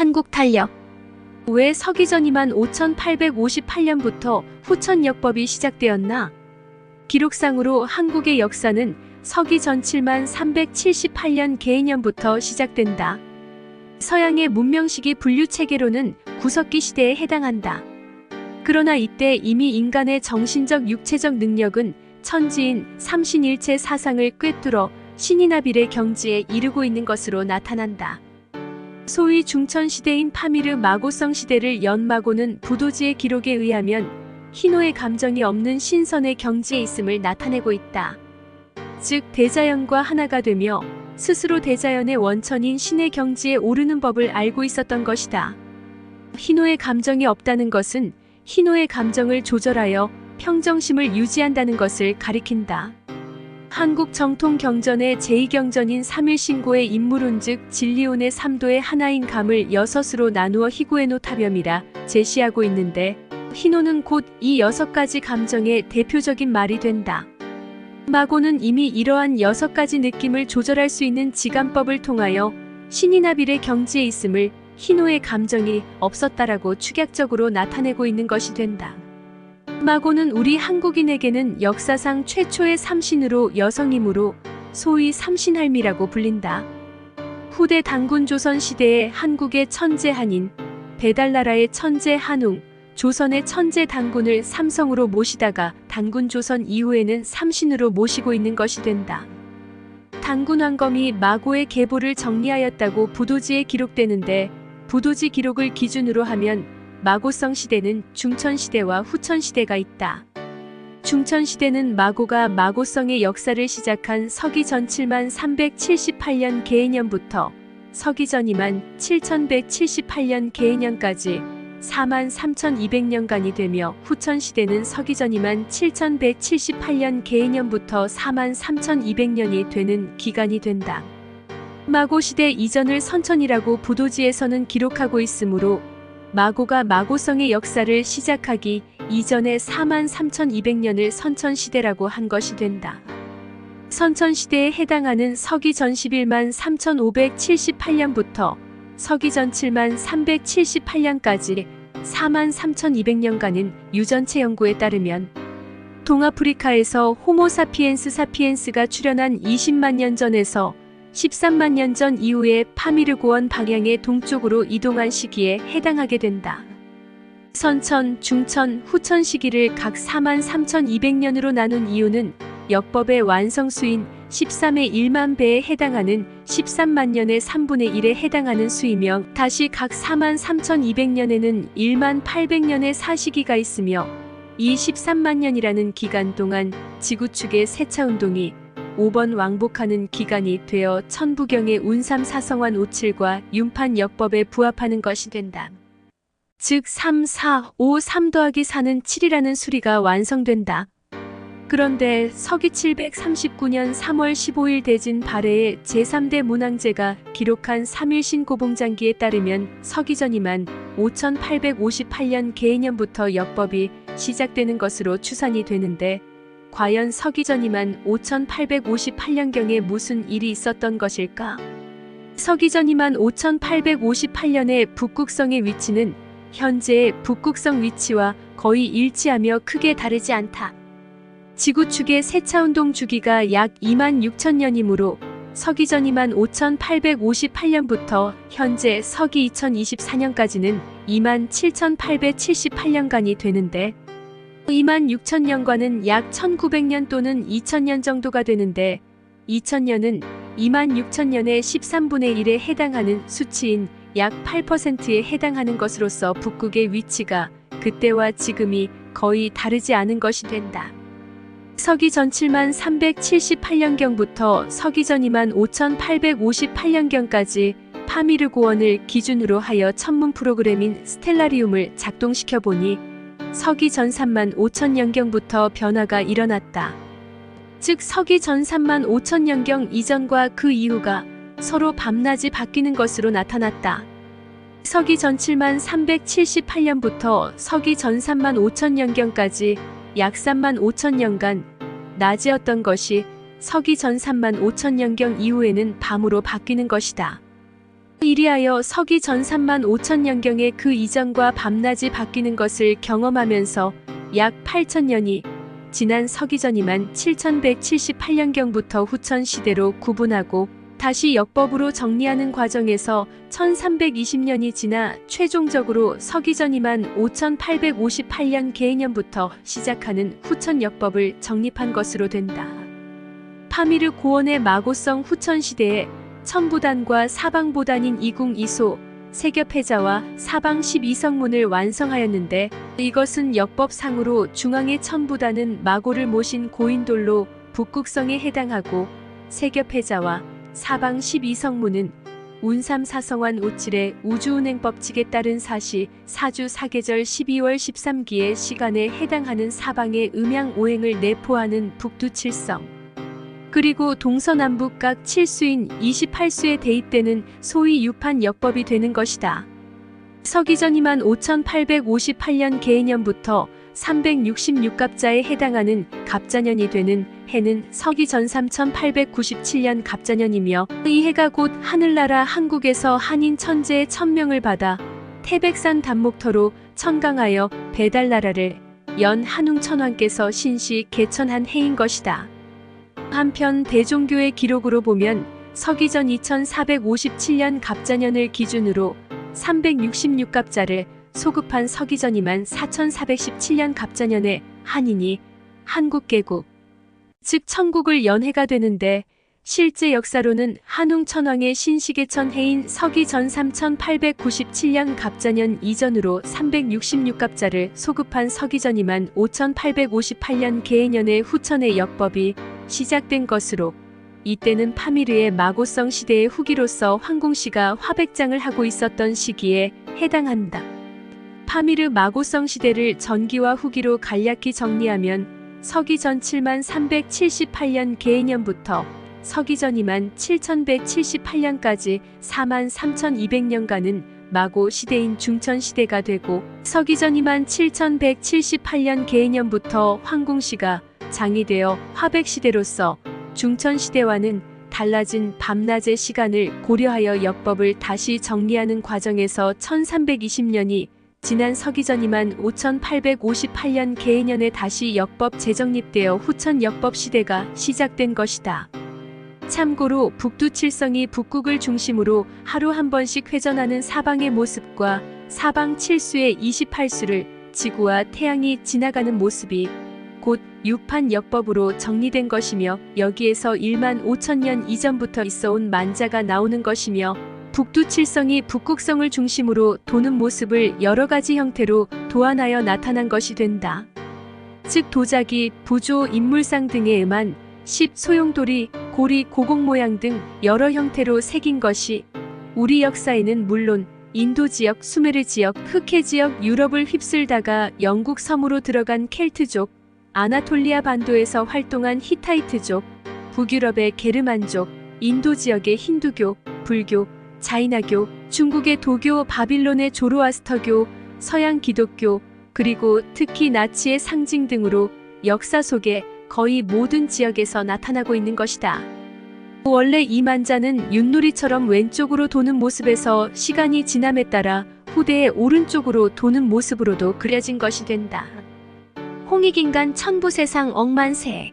한국 탄력. 왜 서기전 25,858년부터 후천역법이 시작되었나? 기록상으로 한국의 역사는 서기전 7만 378년 개해년부터 시작된다. 서양의 문명시기 분류 체계로는 구석기 시대에 해당한다. 그러나 이때 이미 인간의 정신적 육체적 능력은 천지인 삼신일체 사상을 꿰뚫어 신이나 빌의 경지에 이르고 있는 것으로 나타난다. 소위 중천시대인 파미르 마고성 시대를 연 마고는 부도지의 기록에 의하면 희노의 감정이 없는 신선의 경지에 있음을 나타내고 있다. 즉 대자연과 하나가 되며 스스로 대자연의 원천인 신의 경지에 오르는 법을 알고 있었던 것이다. 희노의 감정이 없다는 것은 희노의 감정을 조절하여 평정심을 유지한다는 것을 가리킨다. 한국 정통 경전의 제2경전인 삼일신고의 인물운 즉 진리온의 삼도의 하나인 감을 여섯으로 나누어 희고에노 타렴이라 제시하고 있는데 희노는 곧 이 여섯 가지 감정의 대표적인 말이 된다. 마고는 이미 이러한 여섯 가지 느낌을 조절할 수 있는 지감법을 통하여 신이나 빌의 경지에 있음을 희노의 감정이 없었다라고 축약적으로 나타내고 있는 것이 된다. 마고는 우리 한국인에게는 역사상 최초의 삼신으로 여성이므로 소위 삼신할미라고 불린다. 후대 단군 조선 시대의 한국의 천재 한인, 배달나라의 천재 한웅, 조선의 천재 단군을 삼성으로 모시다가 단군 조선 이후에는 삼신으로 모시고 있는 것이 된다. 단군 왕검이 마고의 계보를 정리하였다고 부도지에 기록되는데 부도지 기록을 기준으로 하면 마고성 시대는 중천 시대와 후천 시대가 있다. 중천 시대는 마고가 마고성의 역사를 시작한 서기전 7만 378년 개해년부터 서기전 2만 7178년 개해년까지 4만 3200년간이 되며 후천 시대는 서기전 2만 7178년 개해년부터 4만 3200년이 되는 기간이 된다. 마고 시대 이전을 선천이라고 부도지에서는 기록하고 있으므로 마고가 마고성의 역사를 시작하기 이전의 4만 3200년을 선천시대라고 한 것이 된다. 선천시대에 해당하는 서기전 11만 3578년부터 서기전 7만 378년까지 4만 3200년간은 유전체 연구에 따르면 동아프리카에서 호모사피엔스 사피엔스가 출현한 20만 년 전에서 13만 년 전 이후에 파미르 고원 방향의 동쪽으로 이동한 시기에 해당하게 된다. 선천, 중천, 후천 시기를 각 4만 3200년으로 나눈 이유는 역법의 완성수인 13의 1만 배에 해당하는 13만 년의 3분의 1에 해당하는 수이며 다시 각 4만 3200년에는 1만 800년의 사시기가 있으며 이 13만 년이라는 기간 동안 지구 축의 세차 운동이 5번 왕복하는 기간이 되어 천부경의 운삼 사성환 57과 윤판 역법에 부합하는 것이 된다. 즉 3, 4, 5, 3 더하기 4는 7이라는 수리가 완성된다. 그런데 서기 739년 3월 15일 대진 발해의 제3대 문항제가 기록한 3일신 고봉장기에 따르면 서기전이만 5858년 개해년부터 역법이 시작되는 것으로 추산이 되는데 과연 서기전이만 5858년경에 무슨 일이 있었던 것일까? 서기전이만 5858년의 북극성의 위치는 현재의 북극성 위치와 거의 일치하며 크게 다르지 않다. 지구 축의 세차운동 주기가 약 2만 6천 년이므로 서기전 2만 5858년부터 현재 서기 2024년까지는 2만 7878년간이 되는데 2만 6천 년과는 약 1900년 또는 2000년 정도가 되는데 2000년은 2만 6천 년의 13분의 1에 해당하는 수치인 약 8%에 해당하는 것으로서 북극의 위치가 그때와 지금이 거의 다르지 않은 것이 된다. 서기전 7만 378년경부터 서기전 2만 5858년경까지 파미르 고원을 기준으로 하여 천문 프로그램인 스텔라리움을 작동시켜 보니 서기 전 3만 5천 년경부터 변화가 일어났다. 즉 서기 전 3만 5천 년경 이전과 그 이후가 서로 밤낮이 바뀌는 것으로 나타났다. 서기 전 7만 378년부터 서기 전 3만 5천 년경까지 약 3만 5천 년간 낮이었던 것이 서기 전 3만 5천 년경 이후에는 밤으로 바뀌는 것이다. 이리하여 서기 전 3만 5천 년경에 그 이전과 밤낮이 바뀌는 것을 경험하면서 약 8천 년이 지난 서기전이만 7178년경부터 후천 시대로 구분하고 다시 역법으로 정리하는 과정에서 1320년이 지나 최종적으로 서기전이만 5858년 개년부터 시작하는 후천 역법을 정립한 것으로 된다. 파미르 고원의 마고성 후천 시대에 천부단과 사방보단인 이궁 이소, 세겹해자와 사방 12성문을 완성하였는데 이것은 역법상으로 중앙의 천부단은 마고를 모신 고인돌로 북극성에 해당하고 세겹해자와 사방 12성문은 운삼 사성환 오칠의 우주운행법칙에 따른 사시 사주 사계절 12월 13기의 시간에 해당하는 사방의 음양 오행을 내포하는 북두칠성 그리고 동서남북 각 7수인 28수에 대입되는 소위 유판 역법이 되는 것이다. 서기전이만 5858년 개해년부터 366갑자에 해당하는 갑자년이 되는 해는 서기전 3897년 갑자년이며 이 해가 곧 하늘나라 한국에서 한인 천재의 천명을 받아 태백산 단목터로 천강하여 배달나라를 연 한웅천왕께서 신시 개천한 해인 것이다. 한편 대종교의 기록으로 보면 서기전 2457년 갑자년을 기준으로 366갑자를 소급한 서기전이만 4417년 갑자년에 한인이 한국 개국, 즉 천국을 연해가 되는데 실제 역사로는 한웅 천왕의 신시계천 해인 서기전 3897년 갑자년 이전으로 366갑자를 소급한 서기전이만 5858년 개해년의 후천의 역법이 시작된 것으로 이때는 파미르의 마고성 시대의 후기로서 황공씨가 화백장을 하고 있었던 시기에 해당한다. 파미르 마고성 시대를 전기와 후기로 간략히 정리하면 서기전 7만 378년 개해년부터 서기전 2만 7178년까지 4만 3200년간은 마고 시대인 중천 시대가 되고 서기전 2만 7178년 개해년부터 황공씨가 장이 되어 화백 시대로서 중천 시대와는 달라진 밤낮의 시간을 고려하여 역법을 다시 정리하는 과정에서 1320년이 지난 서기전이만 5858년 개해년에 다시 역법 재정립되어 후천 역법 시대가 시작된 것이다. 참고로 북두칠성이 북극을 중심으로 하루 한 번씩 회전하는 사방의 모습과 사방 7수의 28수를 지구와 태양이 지나가는 모습이 곧 유판 역법으로 정리된 것이며 여기에서 1만 5천년 이전부터 있어온 만자가 나오는 것이며 북두칠성이 북극성을 중심으로 도는 모습을 여러 가지 형태로 도안하여 나타난 것이 된다. 즉 도자기, 부조, 인물상 등에 음한 십, 소용돌이, 고리, 고공 모양 등 여러 형태로 새긴 것이 우리 역사에는 물론 인도 지역, 수메르 지역, 흑해 지역, 유럽을 휩쓸다가 영국 섬으로 들어간 켈트족, 아나톨리아 반도에서 활동한 히타이트족, 북유럽의 게르만족, 인도 지역의 힌두교, 불교, 자이나교, 중국의 도교, 바빌론의 조로아스터교, 서양 기독교, 그리고 특히 나치의 상징 등으로 역사 속에 거의 모든 지역에서 나타나고 있는 것이다. 원래 이 만자는 윷놀이처럼 왼쪽으로 도는 모습에서 시간이 지남에 따라 후대의 오른쪽으로 도는 모습으로도 그려진 것이 된다. 홍익인간 천부세상 억만세